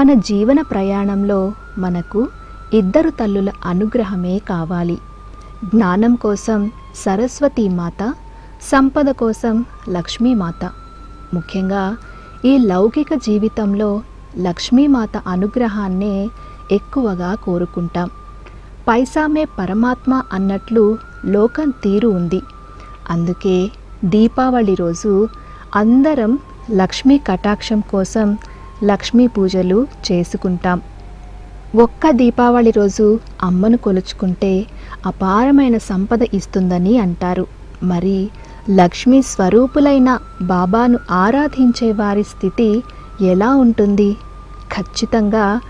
మన జీవన ప్రయాణంలో మనకు ఇద్దరు తల్లుల అనుగ్రహమే కావాలి. జ్ఞానం కోసం సరస్వతీ మాత సంపద కోసం లక్ష్మీమాత ముఖ్యంగా ఈ లౌకిక జీవితంలో లక్ష్మీమాత అనుగ్రహాన్నే ఎక్కువగా కోరుకుంటాం. పైసామే పరమాత్మ అన్నట్లు లోకం తీరు ఉంది. అందుకే దీపావళి రోజు అందరం లక్ష్మీ కటాక్షం కోసం లక్ష్మీ పూజలు చేసుకుంటాం. ఒక్క దీపావళి రోజు అమ్మను కొలుచుకుంటే అపారమైన సంపద ఇస్తుందని అంటారు. మరి లక్ష్మీ స్వరూపులైన బాబాను ఆరాధించే వారి స్థితి ఎలా ఉంటుంది? ఖచ్చితంగా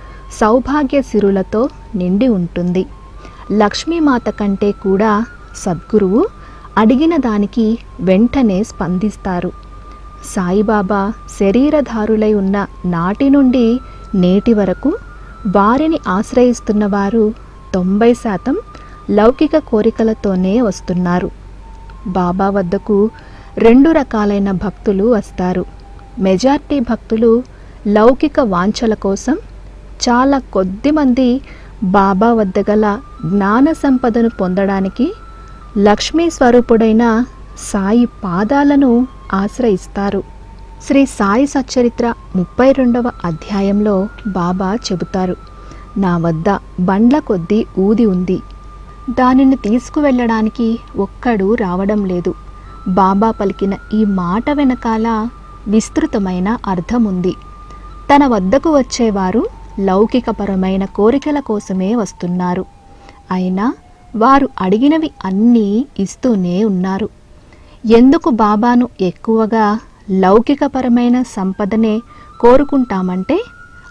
సౌభాగ్య సిరులతో నిండి ఉంటుంది. లక్ష్మీమాత కంటే కూడా సద్గురువు అడిగిన దానికి వెంటనే స్పందిస్తారు. సాయిబాబా శరీరధారులై ఉన్న నాటి నుండి నేటి వరకు వారిని ఆశ్రయిస్తున్న వారు తొంభై శాతం లౌకిక కోరికలతోనే వస్తున్నారు. బాబా వద్దకు రెండు రకాలైన భక్తులు వస్తారు. మెజార్టీ భక్తులు లౌకిక వాంఛల కోసం చాలా కొద్దిమంది బాబా వద్ద గల జ్ఞాన సంపదను పొందడానికి లక్ష్మీ స్వరూపుడైన సాయి పాదాలను ఆశ్రయిస్తారు. శ్రీ సాయి సచ్చరిత్ర ముప్పై రెండవ అధ్యాయంలో బాబా చెబుతారు నా వద్ద బండ్ల కొద్దీ ఊది ఉంది. దానిని తీసుకువెళ్ళడానికి ఒక్కడు రావడం లేదు. బాబా పలికిన ఈ మాట వెనకాల విస్తృతమైన అర్థం ఉంది తన వద్దకు వచ్చేవారు లౌకికపరమైన కోరికల కోసమే వస్తున్నారు. అయినా వారు అడిగినవి అన్నీ ఇస్తూనే ఉన్నారు. ఎందుకు బాబాను ఎక్కువగా లౌకికపరమైన సంపదనే కోరుకుంటామంటే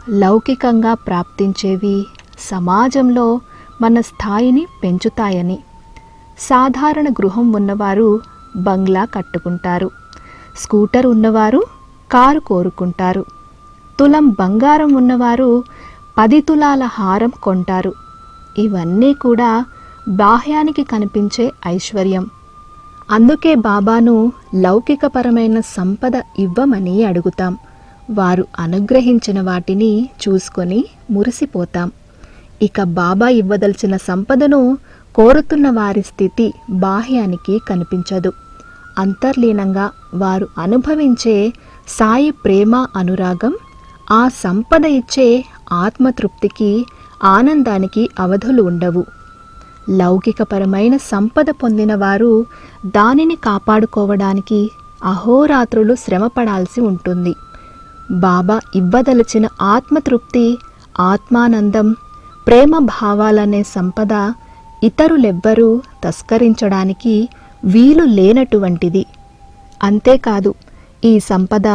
లౌకికంగా ప్రాప్తించేవి సమాజంలో మన స్థాయిని పెంచుతాయని. సాధారణ గృహం ఉన్నవారు బంగ్లా కట్టుకుంటారు. స్కూటర్ ఉన్నవారు కారు కోరుకుంటారు. తులం బంగారం ఉన్నవారు పది తులాల హారం కొంటారు. ఇవన్నీ కూడా బాహ్యానికి కనిపించే ఐశ్వర్యం. అందుకే బాబాను లౌకికపరమైన సంపద ఇవ్వమని అడుగుతాం. వారు అనుగ్రహించిన వాటిని చూసుకొని మురిసిపోతాం. ఇక బాబా ఇవ్వదలిచిన సంపదను కోరుతున్న వారి స్థితి బాహ్యానికి కనిపించదు. అంతర్లీనంగా వారు అనుభవించే సాయి ప్రేమ అనురాగం ఆ సంపద ఇచ్చే ఆత్మతృప్తికి ఆనందానికి అవధులు ఉండవు. లౌకికపరమైన సంపద పొందిన వారు దానిని కాపాడుకోవడానికి అహోరాత్రులు శ్రమపడాల్సి ఉంటుంది. బాబా ఇవ్వదలచిన ఆత్మతృప్తి ఆత్మానందం ప్రేమ భావాలనే సంపద ఇతరులెవ్వరూ తస్కరించడానికి వీలు లేనటువంటిది. అంతేకాదు ఈ సంపద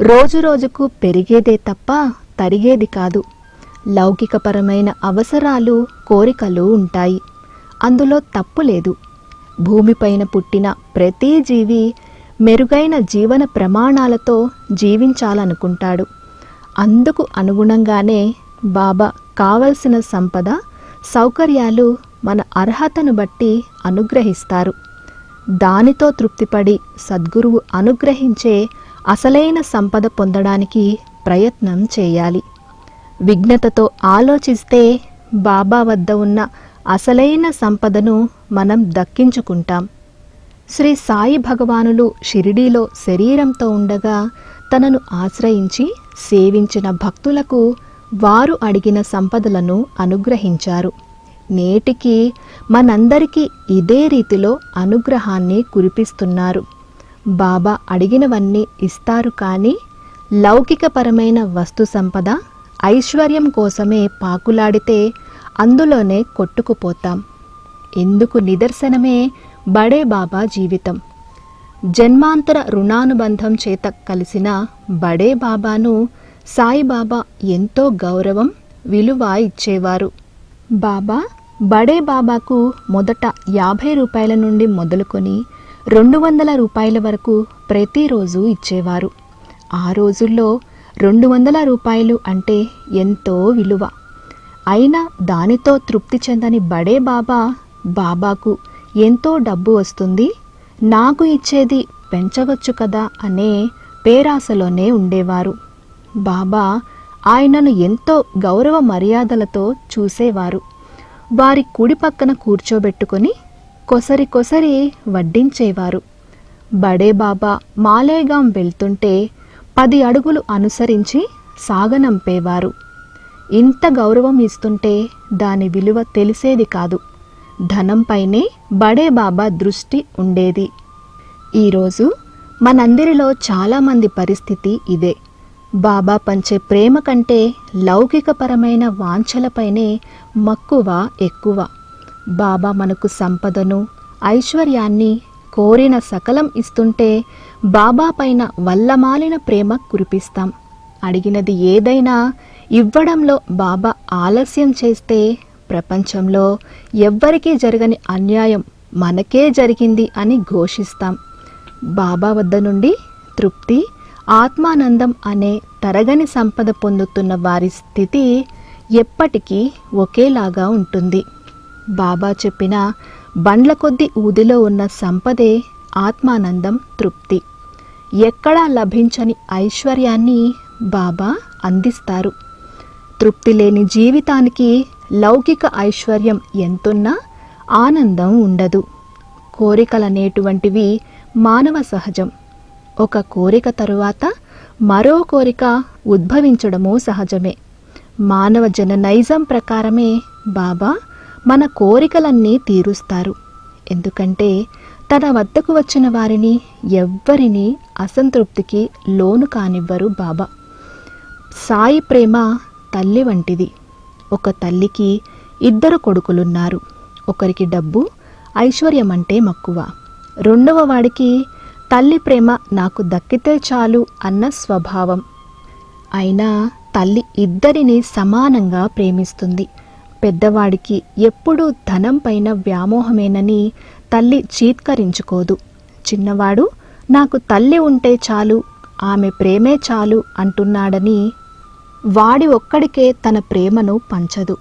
రోజురోజుకు పెరిగేదే తప్ప తరిగేది కాదు. లౌకికపరమైన అవసరాలు కోరికలు ఉంటాయి. అందులో తప్పు లేదు. భూమిపైన పుట్టిన ప్రతి జీవి మెరుగైన జీవన ప్రమాణాలతో జీవించాలనుకుంటాడు. అందుకు అనుగుణంగానే బాబా కావలసిన సంపద సౌకర్యాలు మన అర్హతను బట్టి అనుగ్రహిస్తారు. దానితో తృప్తిపడి సద్గురువు అనుగ్రహించే అసలైన సంపద పొందడానికి ప్రయత్నం చేయాలి. విఘ్నతతో ఆలోచిస్తే బాబా వద్ద ఉన్న అసలైన సంపదను మనం దక్కించుకుంటాం. శ్రీ సాయి భగవానులు షిరిడీలో శరీరంతో ఉండగా తనను ఆశ్రయించి సేవించిన భక్తులకు వారు అడిగిన సంపదలను అనుగ్రహించారు. నేటికి మనందరికీ ఇదే రీతిలో అనుగ్రహాన్ని కురిపిస్తున్నారు. బాబా అడిగినవన్నీ ఇస్తారు కానీ లౌకికపరమైన వస్తు సంపద ఐశ్వర్యం కోసమే పాకులాడితే అందులోనే కొట్టుకుపోతాం. ఎందుకు నిదర్శనమే? బడే బాబా జీవితం. జన్మాంతర రుణానుబంధం చేత కలిసిన బడే బాబాను సాయిబాబా ఎంతో గౌరవం విలువ ఇచ్చేవారు. బాబా బడే బాబాకు మొదట యాభై రూపాయల నుండి మొదలుకొని రెండు వందల రూపాయల వరకు ప్రతిరోజు ఇచ్చేవారు. ఆ రోజుల్లో రెండు వందల రూపాయలు అంటే ఎంతో విలువ. అయినా దానితో తృప్తి చెందని బడే బాబా బాబాకు ఎంతో డబ్బు వస్తుంది. నాకు ఇచ్చేది పెంచవచ్చు కదా అనే పేరాసలోనే ఉండేవారు. బాబా ఆయనను ఎంతో గౌరవ మర్యాదలతో చూసేవారు. వారి కుడి పక్కన కూర్చోబెట్టుకొని కొసరి కొసరి వడ్డించేవారు. బడే బాబా మాలేగాం వెళ్తుంటే పది అడుగులు అనుసరించి సాగనంపేవారు. ఇంత గౌరవం ఇస్తుంటే దాని విలువ తెలిసేది కాదు. ధనంపైనే బడే బాబా దృష్టి ఉండేది. ఈరోజు మనందరిలో చాలామంది పరిస్థితి ఇదే. బాబా పంచే ప్రేమ కంటే లౌకికపరమైన వాంఛలపైనే మక్కువ ఎక్కువ. బాబా మనకు సంపదను ఐశ్వర్యాన్ని కోరిన సకలం ఇస్తుంటే బాబా పైన వల్లమాలిన ప్రేమ కురిపిస్తాం. అడిగినది ఏదైనా ఇవ్వడంలో బాబా ఆలస్యం చేస్తే ప్రపంచంలో ఎవ్వరికీ జరగని అన్యాయం మనకే జరిగింది అని ఘోషిస్తాం. బాబా వద్ద నుండి తృప్తి ఆత్మానందం అనే తరగని సంపద పొందుతున్న వారి స్థితి ఎప్పటికీ ఒకేలాగా ఉంటుంది. బాబా చెప్పిన బండ్ల కొద్ది ఊదిలో ఉన్న సంపదే ఆత్మానందం తృప్తి. ఎక్కడా లభించని ఐశ్వర్యాన్ని బాబా అందిస్తారు. తృప్తి లేని జీవితానికి లౌకిక ఐశ్వర్యం ఎంతున్నా ఆనందం ఉండదు. కోరికలనేటువంటివి మానవ సహజం. ఒక కోరిక తరువాత మరో కోరిక ఉద్భవించడము సహజమే. మానవ జన నైజం ప్రకారమే బాబా మన కోరికలన్నీ తీరుస్తారు. ఎందుకంటే తన వద్దకు వచ్చిన వారిని ఎవ్వరినీ అసంతృప్తికి లోను కానివ్వరు బాబా. సాయి ప్రేమ తల్లి వంటిది. ఒక తల్లికి ఇద్దరు కొడుకులున్నారు. ఒకరికి డబ్బు ఐశ్వర్యం అంటే మక్కువ. రెండవ వాడికి తల్లి ప్రేమ నాకు దక్కితే చాలు అన్న స్వభావం. అయినా తల్లి ఇద్దరిని సమానంగా ప్రేమిస్తుంది. పెద్దవాడికి ఎప్పుడూ ధనం పైన వ్యామోహమేనని తల్లి చీత్కరించుకోదు. చిన్నవాడు నాకు తల్లి ఉంటే చాలు ఆమె ప్రేమే చాలు అంటున్నాడని వాడి ఒక్కడికే తన ప్రేమను పంచదు.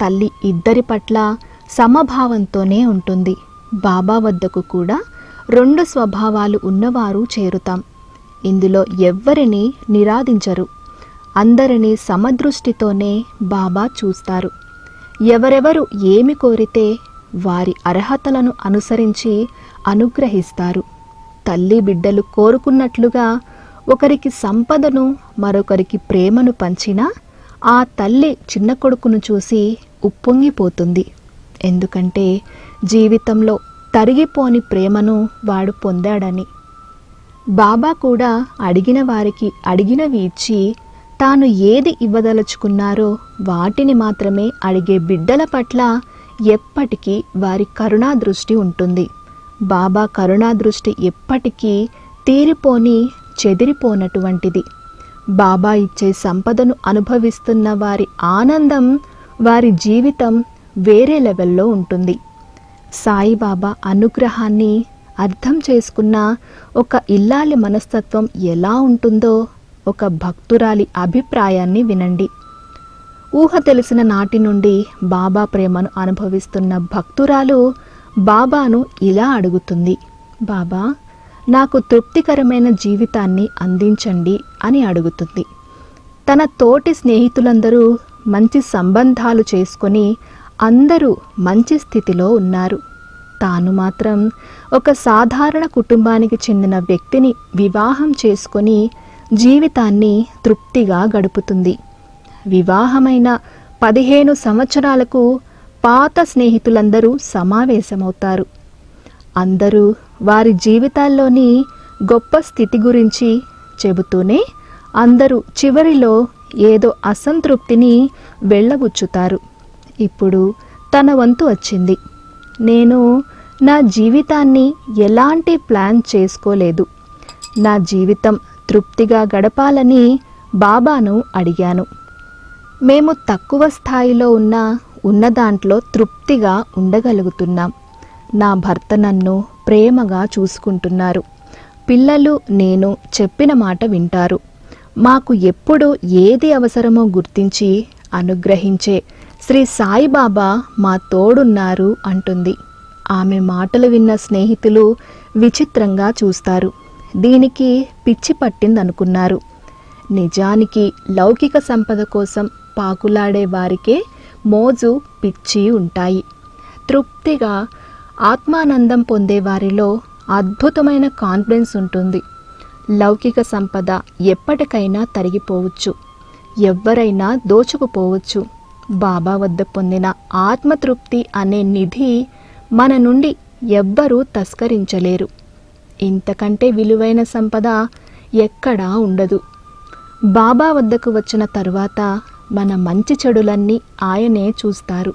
తల్లి ఇద్దరి పట్ల సమభావంతోనే ఉంటుంది. బాబా వద్దకు కూడా రెండు స్వభావాలు ఉన్నవారు చేరుతాం. ఇందులో ఎవ్వరిని నిరాధించరు అందరినీ సమదృష్టితోనే బాబా చూస్తారు. ఎవరెవరు ఏమి కోరితే వారి అర్హతలను అనుసరించి అనుగ్రహిస్తారు. తల్లి బిడ్డలు కోరుకున్నట్లుగా ఒకరికి సంపదను మరొకరికి ప్రేమను పంచినా ఆ తల్లి చిన్న కొడుకును చూసి ఉప్పొంగిపోతుంది. ఎందుకంటే జీవితంలో తరిగిపోని ప్రేమను వాడు పొందాడని. బాబా కూడా అడిగిన వారికి అడిగినవి ఇచ్చి తాను ఏది ఇవ్వదలుచుకున్నారో వాటిని మాత్రమే అడిగే బిడ్డల పట్ల ఎప్పటికీ వారి కరుణా దృష్టి ఉంటుంది. బాబా కరుణా దృష్టి ఎప్పటికీ తీరిపోని చెదిరిపోనటువంటిది. బాబా ఇచ్చే సంపదను అనుభవిస్తున్న వారి ఆనందం వారి జీవితం వేరే లెవెల్లో ఉంటుంది. సాయిబాబా అనుగ్రహాన్ని అర్థం చేసుకున్న ఒక ఇల్లాలి మనస్తత్వం ఎలా ఉంటుందో ఒక భక్తురాలి అభిప్రాయాన్ని వినండి. ఊహ తెలిసిన నాటి నుండి బాబా ప్రేమను అనుభవిస్తున్న భక్తురాలు బాబాను ఇలా అడుగుతుంది. బాబా నాకు తృప్తికరమైన జీవితాన్ని అందించండి అని అడుగుతుంది. తన తోటి స్నేహితులందరూ మంచి సంబంధాలు చేసుకొని అందరూ మంచి స్థితిలో ఉన్నారు. తాను మాత్రం ఒక సాధారణ కుటుంబానికి చెందిన వ్యక్తిని వివాహం చేసుకొని జీవితాన్ని తృప్తిగా గడుపుతుంది. వివాహమైన పదిహేను సంవత్సరాలకు పాత స్నేహితులందరూ సమావేశమవుతారు. అందరూ వారి జీవితాల్లోని గొప్ప స్థితి గురించి చెబుతూనే అందరూ చివరిలో ఏదో అసంతృప్తిని వెళ్ళబుచ్చుతారు. ఇప్పుడు తన వంతు వచ్చింది. నేను నా జీవితాన్ని ఎలాంటి ప్లాన్ చేసుకోలేదు. నా జీవితం తృప్తిగా గడపాలని బాబాను అడిగాను. మేము తక్కువ స్థాయిలో ఉన్న ఉన్న దాంట్లో తృప్తిగా ఉండగలుగుతున్నాం. నా భర్త నన్ను ప్రేమగా చూసుకుంటున్నారు. పిల్లలు నేను చెప్పిన మాట వింటారు. మాకు ఎప్పుడు ఏది అవసరమో గుర్తించి అనుగ్రహించే శ్రీ సాయిబాబా మా తోడున్నారు అంటుంది. ఆమె మాటలు విన్న స్నేహితులు విచిత్రంగా చూస్తారు. దీనికి పిచ్చి పట్టిందనుకున్నారు. నిజానికి లౌకిక సంపద కోసం పాకులాడే వారికే మోజు పిచ్చి ఉంటాయి. తృప్తిగా ఆత్మానందం పొందే వారిలో అద్భుతమైన కాన్ఫిడెన్స్ ఉంటుంది. లౌకిక సంపద ఎప్పటికైనా తరిగిపోవచ్చు. ఎవ్వరైనా దోచుకుపోవచ్చు. బాబా వద్ద పొందిన ఆత్మతృప్తి అనే నిధి మన నుండి ఎవ్వరూ తస్కరించలేరు. ఇంతకంటే విలువైన సంపద ఎక్కడా ఉండదు. బాబా వద్దకు వచ్చిన తరువాత మన మంచి చెడులన్నీ ఆయనే చూస్తారు.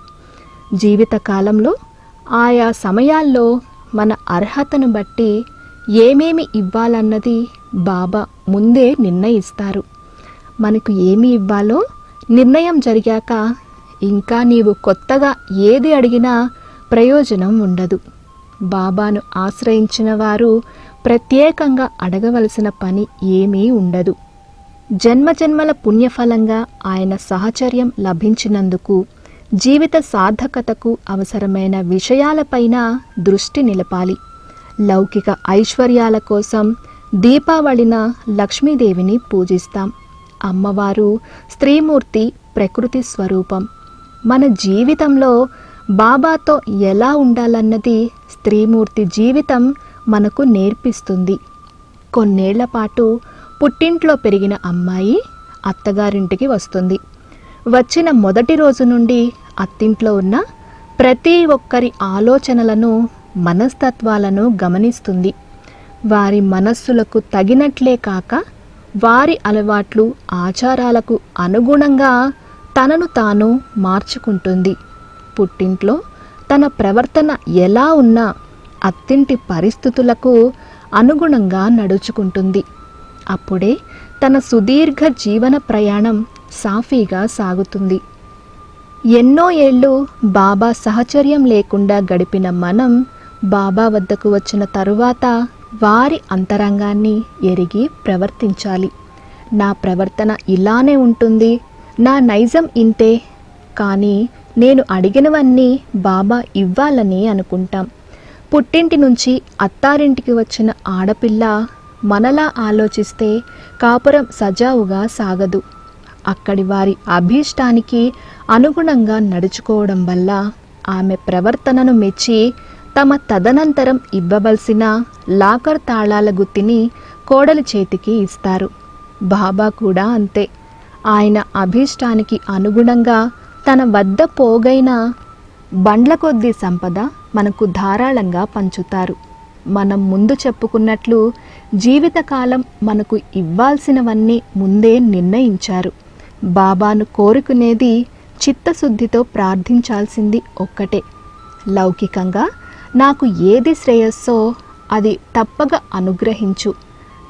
జీవితకాలంలో ఆయా సమయాల్లో మన అర్హతను బట్టి ఏమేమి ఇవ్వాలన్నది బాబా ముందే నిర్ణయిస్తారు. మనకు ఏమి ఇవ్వాలో నిర్ణయం జరిగాక ఇంకా నీవు కొత్తగా ఏది అడిగినా ప్రయోజనం ఉండదు. బాబాను ఆశ్రయించిన వారు ప్రత్యేకంగా అడగవలసిన పని ఏమీ ఉండదు. జన్మజన్మల పుణ్యఫలంగా ఆయన సహచర్యం లభించినందుకు జీవిత సార్థకతకు అవసరమైన విషయాలపైన దృష్టి నిలపాలి. లౌకిక ఐశ్వర్యాల కోసం దీపావళిన లక్ష్మీదేవిని పూజిస్తాం. అమ్మవారు స్త్రీమూర్తి ప్రకృతి స్వరూపం. మన జీవితంలో బాబాతో ఎలా ఉండాలన్నది స్త్రీమూర్తి జీవితం మనకు నేర్పిస్తుంది. కొన్నేళ్ళ పాటు పుట్టింట్లో పెరిగిన అమ్మాయి అత్తగారింటికి వస్తుంది. వచ్చిన మొదటి రోజు నుండి అత్తింట్లో ఉన్న ప్రతి ఒక్కరి ఆలోచనలను మనస్తత్వాలను గమనిస్తుంది. వారి మనస్సులకు తగినట్లే కాక వారి అలవాట్లు ఆచారాలకు అనుగుణంగా తనను తాను మార్చుకుంటుంది. పుట్టింట్లో తన ప్రవర్తన ఎలా ఉన్నా అత్తింటి పరిస్థితులకు అనుగుణంగా నడుచుకుంటుంది. అప్పుడే తన సుదీర్ఘ జీవన ప్రయాణం సాఫీగా సాగుతుంది. ఎన్నో ఏళ్ళు బాబా సహచర్యం లేకుండా గడిపిన మనం బాబా వద్దకు వచ్చిన తరువాత వారి అంతరంగాన్ని ఎరిగి ప్రవర్తించాలి. నా ప్రవర్తన ఇలానే ఉంటుంది. నా నైజం ఇంతే. కానీ నేను అడిగినవన్నీ బాబా ఇవ్వాలని అనుకుంటాం. పుట్టింటి నుంచి అత్తారింటికి వచ్చిన ఆడపిల్ల మనలా ఆలోచిస్తే కాపురం సజావుగా సాగదు. అక్కడి వారి అభీష్టానికి అనుగుణంగా నడుచుకోవడం వల్ల ఆమె ప్రవర్తనను మెచ్చి తమ తదనంతరం ఇవ్వవలసిన లాకర్ తాళాల గుత్తిని కోడలి చేతికి ఇస్తారు. బాబా కూడా అంతే. ఆయన అభీష్టానికి అనుగుణంగా తన వద్ద పోగైన బండ్ల కొద్దీ సంపద మనకు ధారాళంగా పంచుతారు. మనం ముందు చెప్పుకున్నట్లు జీవితకాలం మనకు ఇవ్వాల్సినవన్నీ ముందే నిర్ణయించారు. బాబాను కోరుకునేది చిత్తశుద్ధితో ప్రార్థించాల్సింది ఒక్కటే. లౌకికంగా నాకు ఏది శ్రేయస్సో అది తప్పక అనుగ్రహించు.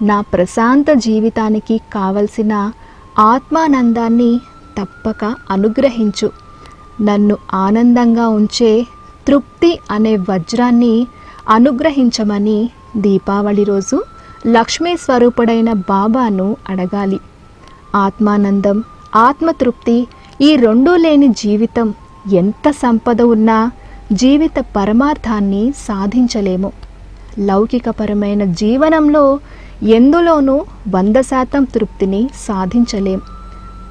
నా ప్రశాంత జీవితానికి కావలసిన ఆత్మానందాన్ని తప్పక అనుగ్రహించు. నన్ను ఆనందంగా ఉంచే తృప్తి అనే వజ్రాన్ని అనుగ్రహించమని దీపావళి రోజు లక్ష్మీ స్వరూపుడైన బాబాను అడగాలి. ఆత్మానందం ఆత్మతృప్తి ఈ రెండూ లేని జీవితం ఎంత సంపద ఉన్నా జీవిత పరమార్థాన్ని సాధించలేము. లౌకికపరమైన జీవనంలో ఎందులోనూ వంద శాతం తృప్తిని సాధించలేం.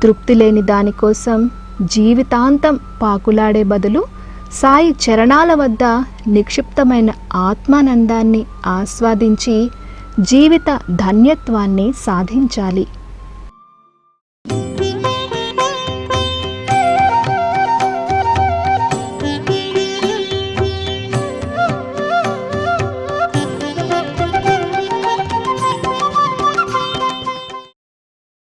తృప్తి లేని దానికోసం జీవితాంతం పాకులాడే బదులు సాయి చరణాల వద్ద నిక్షిప్తమైన ఆత్మానందాన్ని ఆస్వాదించి జీవిత ధన్యత్వాన్ని సాధించాలి.